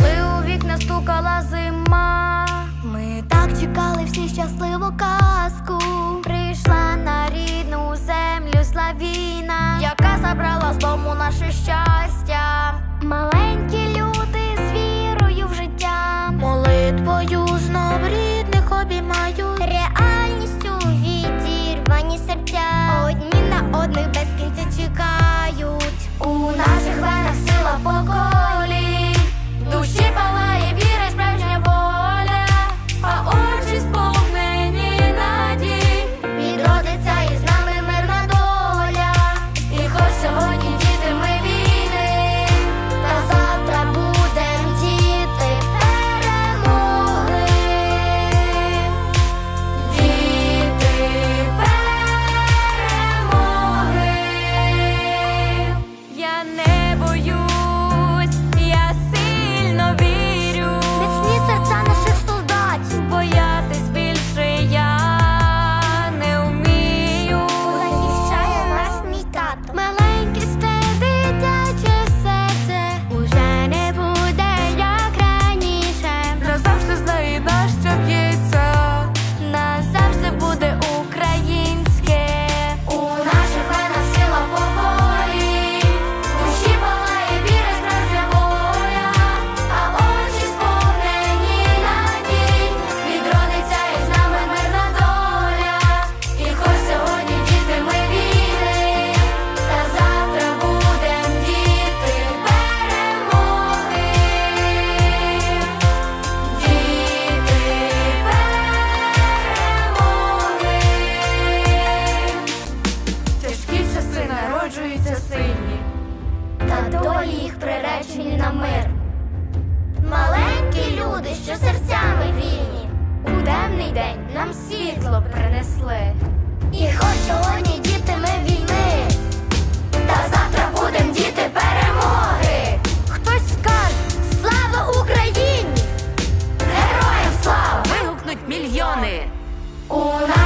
коли у вікна стукала зима, ми так чекали всі щасливу казку. Прийшла на рідну землю Славіна, яка забрала з дому наше щастя. нам світло принесли. І хоч сьогодні діти ми війни, та завтра будем діти перемоги. Хтось скаже слава Україні! Героям слава! Вигукнуть мільйони. У нас